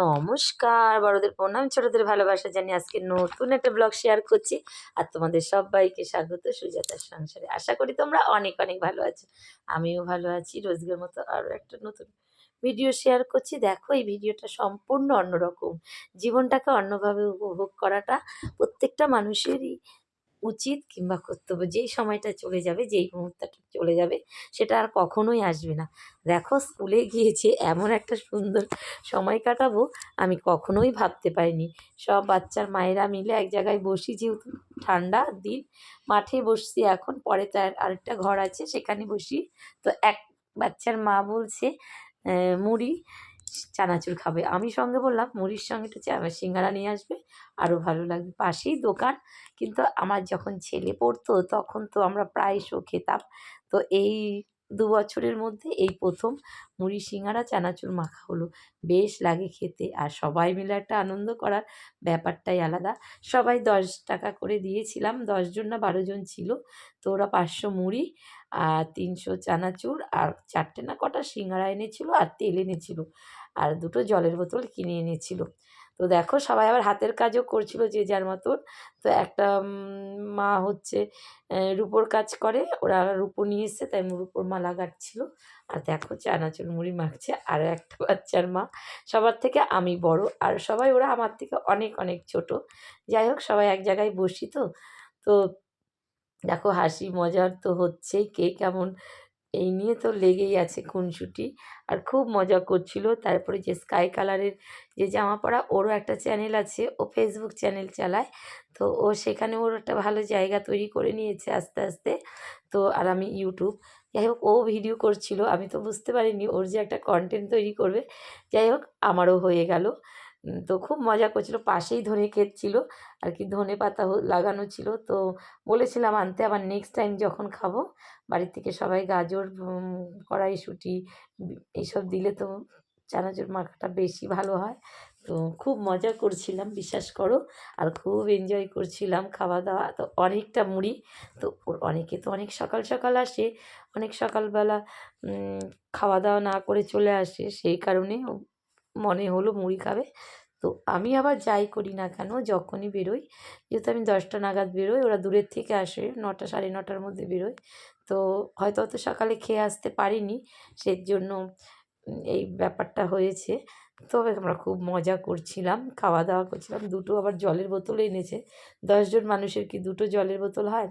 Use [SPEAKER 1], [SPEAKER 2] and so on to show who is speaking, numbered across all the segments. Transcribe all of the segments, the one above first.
[SPEAKER 1] নমস্কার, বড়দের প্রণাম, ছোটদের ভালোবাসা জানি আজকে নতুন একটা ব্লগ শেয়ার করছি। আর তোমাদের সবাইকে স্বাগত সুজাতার সংসারে। আশা করি তোমরা অনেক অনেক ভালো আছো। আমিও ভালো আছি, রোজগের মতো আরও একটা নতুন ভিডিও শেয়ার করছি। দেখো, এই ভিডিওটা সম্পূর্ণ অন্যরকম। জীবনটাকে অন্যভাবে উপভোগ করাটা প্রত্যেকটা মানুষেরই উচিত কিংবা কর্তব্য যেই সময়টা চলে যাবে, যেই মুহূর্তটা চলে যাবে, সেটা আর কখনোই আসবে না। দেখো, স্কুলে গিয়েছে এমন একটা সুন্দর সময় কাটাবো, আমি কখনোই ভাবতে পারিনি। সব বাচ্চার মায়েরা মিলে এক জায়গায় বসি, যেহেতু ঠান্ডা দিন, মাঠে বসছি এখন, পরে তার আরেকটা ঘর আছে, সেখানে বসি। তো এক বাচ্চার মা বলছে মুড়ি চানাচুর খাবে। আমি সঙ্গে বললাম, মুড়ির সঙ্গে একটু সিঙ্গারা নিয়ে আসবে আরও ভালো লাগবে। পাশেই দোকান, কিন্তু আমার যখন ছেলে পড়তো, তখন তো আমরা প্রায় শো খেতাম। তো এই দু বছরের মধ্যে এই প্রথম মুড়ি সিঙ্গারা, চানাচুর, মাখা হলো। বেশ লাগে খেতে আর সবাই মিলে একটা আনন্দ করার ব্যাপারটাই আলাদা। সবাই দশ টাকা করে দিয়েছিলাম দশজন না বারো জন ছিল। তো ওরা পাঁচশো মুড়ি, আর তিনশো চানাচুর, আর চারটে না কটা সিঙ্গারা এনেছিল আর তেল এনেছিল। আর দুটো জলের বোতল কিনে এনেছিল। তো দেখো সবাই আবার হাতের কাজও করছিল যে যার মতন। তো একটা মা হচ্ছে রূপোর কাজ করে, ওরা রূপো নিয়ে এসছে, তাই রূপোর মালা গাঁথছিল আর দেখো চানাচুর মুড়ি মাখছে, আর একটা বাচ্চার মা। সবার থেকে আমি বড়, আর সবাই ওরা আমার থেকে অনেক অনেক ছোট। যাই হোক, সবাই এক জায়গায় বসি তো। তো দেখো হাসি মজার তো হচ্ছেই, কে কেমন এই নিয়ে তো লেগেই আছে খুনসুটি। আর খুব মজা করছিল। তারপরে যে স্কাই কালারের যে জামা পরা, ওরও একটা চ্যানেল আছে, ও ফেসবুক চ্যানেল চালায়। তো ও সেখানে ওর একটা ভালো জায়গা তৈরি করে নিয়েছে আস্তে আস্তে। তো আর আমি ইউটিউব যাই হোক, ও ভিডিও করছিল, আমি তো বুঝতে পারিনি ওর যে একটা কন্টেন্ট তৈরি করবে। যাই হোক, আমারও হয়ে গেল। তো খুব মজা করছিল, পাশেই ধনে ক্ষেত ছিল, আর কি ধনে পাতা লাগানো ছিল। তো বলেছিলাম, আনতে আবার নেক্সট টাইম যখন খাব বাড়ির থেকে সবাই গাজর কড়াইশুঁটি এইসব দিলে তো চানাচুর মাখাটা বেশি ভালো হয়। তো খুব মজা করছিলাম, বিশ্বাস করো, আর খুব এনজয় করছিলাম খাওয়া দাওয়া তো অনেকটা মুড়ি, তো অনেকে তো অনেক সকাল সকাল আসে, অনেক সকালবেলা খাওয়া দাওয়া না করে চলে আসে, সেই কারণে মনে হলো মুড়ি খাবে। তো আমি আবার যাই করি না কেন, যখনই বেরোই, যেহেতু আমি দশটা নাগাদ বেরোই, ওরা দূরের থেকে আসে, নটা সাড়ে নটার মধ্যে বেরোয়। তো হয়তো অত সকালে খেয়ে আসতে পারিনি সেই জন্য এই ব্যাপারটা হয়েছে। তবে আমরা খুব মজা করছিলাম, খাওয়া দাওয়া করছিলাম। দুটো আবার জলের বোতল এনেছে। দশজন মানুষের কি দুটো জলের বোতল হয়?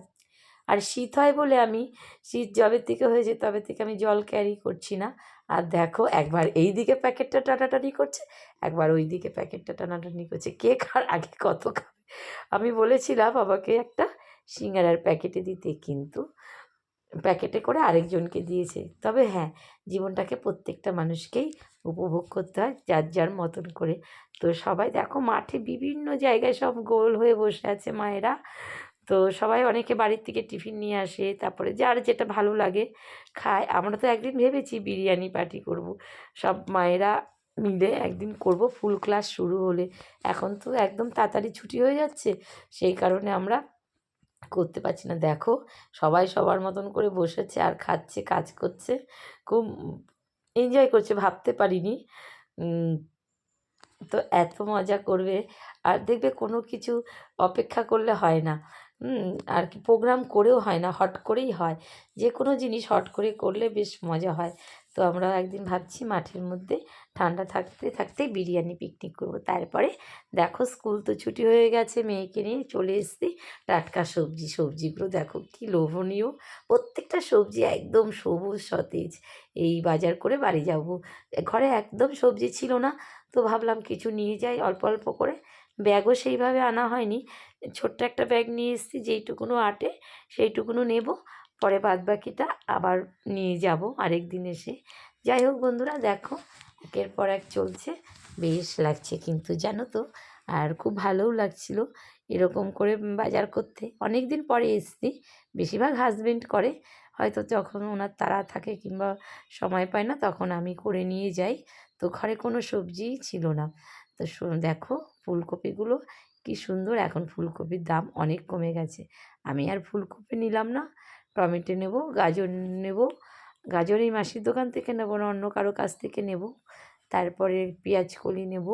[SPEAKER 1] আর শীত হয় বলে আমি শীত যবে থেকে হয়েছে তবে থেকে আমি জল ক্যারি করছি না। আর দেখো একবার এই দিকে প্যাকেটটা টানাটানি করছে, একবার ওই দিকে প্যাকেটটা টানাটানি করছে। কে কার আগে কত খাবে? আমি বলেছিলাম বাবাকে একটা সিঙ্গারার প্যাকেটে দিতে, কিন্তু প্যাকেটে করে আরেকজনকে দিয়েছে। তবে হ্যাঁ জীবনটাকে প্রত্যেকটা মানুষকেই উপভোগ করতে হয়, যার যার মতন করে। তো সবাই দেখো মাঠে বিভিন্ন জায়গায় সব গোল হয়ে বসে আছে মায়েরা। তো সবাই অনেকে বাড়ির থেকে টিফিন নিয়ে আসে। তারপরে যার যেটা ভালো লাগে খায়। আমরা তো একদিন ভেবেছি বিরিয়ানি পার্টি করব। সব মায়েরা মিলে একদিন করব। ফুল ক্লাস শুরু হলে। এখন তো একদম তাড়াতাড়ি ছুটি হয়ে যাচ্ছে। সেই কারণে আমরা করতে পারছি না। দেখো, সবাই সবার মতন করে বসেছে আর খাচ্ছে, কাজ করছে। খুব এনজয় করছে, ভাবতে পারিনি। তো এত মজা করবে। আর দেখবে কোনো কিছু অপেক্ষা করলে হয় না। আর কি প্রোগ্রাম করেও হয় না, হট করেই হয়। যে কোনো জিনিস হট করে করলে বেশ মজা হয়। তো আমরা একদিন ভাবছি মাঠের মধ্যে ঠান্ডা থাকতে থাকতে বিরিয়ানি পিকনিক করব। তারপরে দেখো স্কুল তো ছুটি হয়ে গেছে মেয়েকে নিয়ে চলে এসছি। টাটকা সবজি, সবজিগুলো দেখো কি লোভনীয়। প্রত্যেকটা সবজি একদম সবুজ সতেজ। এই বাজার করে বাড়ি যাব। ঘরে একদম সবজি ছিল না। তো ভাবলাম কিছু নিয়ে যাই অল্প অল্প করে। ব্যাগও সেইভাবে আনা হয়নি। ছোট্ট একটা ব্যাগ নিয়ে এসেছি যেইটুকুনো আটে সেইটুকুনো নেব। পরে বাদ বাকিটা আবার নিয়ে যাব আরেক দিন এসে। যাই হোক বন্ধুরা, দেখো, একের পর এক চলছে। বেশ লাগছে কিন্তু, জানো তো? আর খুব ভালোও লাগছিল এরকম করে বাজার করতে। অনেক দিন পরে এসেছি, বেশিরভাগ হাজবেন্ড করে। হয়তো যখন ওনার তাড়া থাকে কিংবা সময় পায় না, তখন আমি করে নিয়ে যাই। তো ঘরে কোনো সবজিই ছিল না। তো দেখো ফুলকপিগুলো কি সুন্দর, এখন ফুলকপির দাম অনেক কমে গেছে। আমি আর ফুলকপি নিলাম না, টমেটো নেব, গাজর নেব, গাজর এই মাসির দোকান থেকে নেব না, অন্য কারও কাছ থেকে নেব। তারপরে পেঁয়াজ কলি নেব।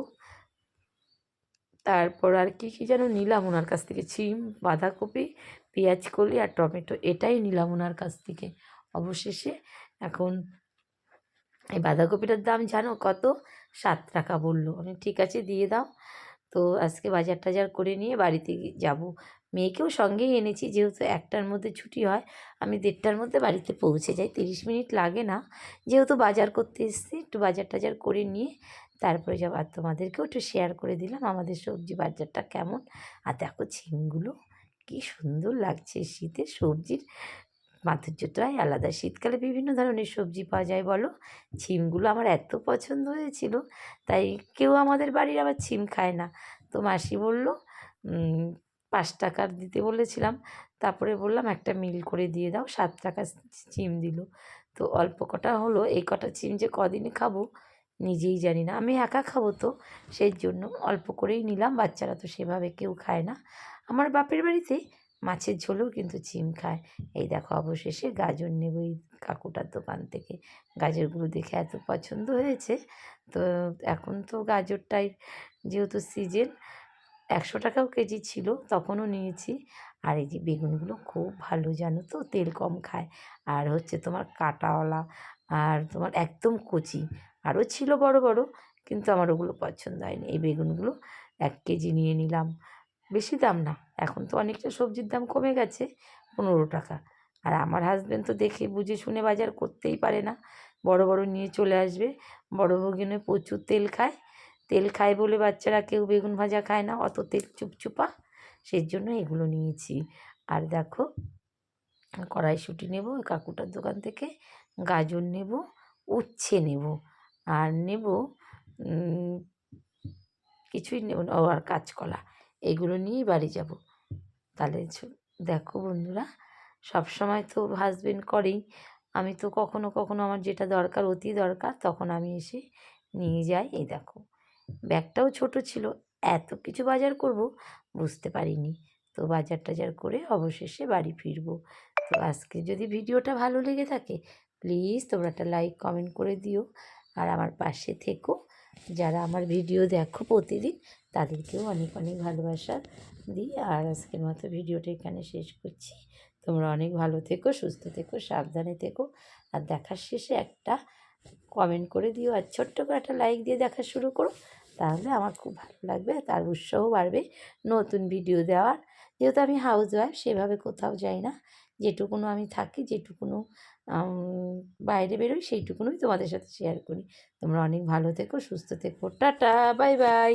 [SPEAKER 1] তারপর আর কী কী যেন নিলাম ওনার কাছ থেকে সিম বাঁধাকপি, পেঁয়াজ কলি আর টমেটো, এটাই নিলাম ওনার কাছ থেকে। অবশেষে এখন এই বাঁধাকপিটার দাম জানো কত? সাত টাকা বলল। আমি ঠিক আছে, দিয়ে দাও। তো আজকে বাজার টাজার করে নিয়ে বাড়িতে যাব। মেয়েকেও সঙ্গেই এনেছি, যেহেতু একটার মধ্যে ছুটি হয়, আমি দেড়টার মধ্যে বাড়িতে পৌঁছে যাই। তিরিশ মিনিট লাগে না। যেহেতু বাজার করতে এসেছি, একটু বাজার টাজার করে নিয়ে তারপরে যাব। আর তোমাদেরকেও একটু শেয়ার করে দিলাম, আমাদের সবজি বাজারটা কেমন। আর দেখো ছিমগুলো কি সুন্দর লাগছে শীতের সবজির। মাধুর্যটাই আলাদা। শীতকালে বিভিন্ন ধরনের সবজি পাওয়া যায়, বলো? ছিমগুলো আমার এত পছন্দ হয়েছিল, তাই কেউ আমাদের বাড়ির আবার ছিম খায় না। তো মাসি বলল পাঁচ টাকার দিতে বলেছিলাম, তারপরে বললাম একটা মিল করে দিয়ে দাও। সাত টাকা ছিম দিল। তো অল্প কটা হলো, এই কটা চিম যে কদিনে খাব নিজেই জানি না। আমি একা খাব তো, সেই জন্য অল্প করেই নিলাম। বাচ্চারা তো সেভাবে কেউ খায় না। আমার বাপের বাড়িতে মাছের ঝোলেও কিন্তু চিম খায়। এই দেখো অবশেষে গাজর নেব এই কাকুটার দোকান থেকে। গাজরগুলো দেখে এত পছন্দ হয়েছে। তো এখন তো গাজরটাই যেহেতু সিজন একশো টাকাও কেজি ছিল, তখনও নিয়েছি। আর এই যে বেগুনগুলো খুব ভালো জানো তো, তেল কম খায়। আর হচ্ছে তোমার কাঁটাওয়ালা আর তোমার একদম কচি, আরও ছিল বড় বড়, কিন্তু আমার ওগুলো পছন্দ হয়নি। এই বেগুনগুলো এক কেজি নিয়ে নিলাম। বেশি দাম না। এখন তো অনেকটা সবজির দাম কমে গেছে, পনেরো টাকা। আর আমার হাজব্যান্ড তো দেখে বুঝে শুনে বাজার করতেই পারে না। বড় বড় নিয়ে চলে আসবে। বড় বেগুনে প্রচুর তেল খায়। তেল খায় বলে বাচ্চারা কেউ বেগুন ভাজা খায় না, অত তেল চুপচুপা। সেই জন্য এগুলো নিয়েছি। আর দেখো, কড়াইশুঁটি নেব কাকুটার দোকান থেকে গাজর নেব, উচ্ছে নেব। আর নেব কিছুই নেব আর কাঁচকলা। এগুলো নিয়েই বাড়ি যাব। তাহলে দেখো বন্ধুরা সব সময় তো হাজবেন্ড করেই। আমি তো কখনো কখনো আমার যেটা দরকার, অতি দরকার, তখন আমি এসে নিয়ে যাই। এই দেখো, ব্যাগটাও ছোট ছিল, এত কিছু বাজার করব, বুঝতে পারিনি। তো বাজার টাজার করে অবশেষে বাড়ি ফিরবো। তো আজকে যদি ভিডিওটা ভালো লেগে থাকে প্লিজ তোমরা একটা লাইক কমেন্ট করে দিও। আর আমার পাশে থেকো। যারা আমার ভিডিও দেখো প্রতিদিন তাদেরকেও অনেক অনেক ভালোবাসা দিই। আর আজকের মতো ভিডিওটা এখানে শেষ করছি। তোমরা অনেক ভালো থেকো, সুস্থ থেকো, সাবধানে থেকো। আর দেখার শেষে একটা কমেন্ট করে দিও আর ছোট্ট করে একটা লাইক দিয়ে দেখা শুরু করো। তাহলে আমার খুব ভালো লাগবে তার উৎসাহ বাড়বে নতুন ভিডিও দেওয়ার। যেহেতু আমি হাউস ওয়াইফ সেভাবে কোথাও যাই না। যেটুকুনো আমি থাকি, যেটুকুনো বাইরে বেরোই, সেইটুকুনোই তোমাদের সাথে শেয়ার করি। তোমরা অনেক ভালো থেকো, সুস্থ থেকো। Tata bye bye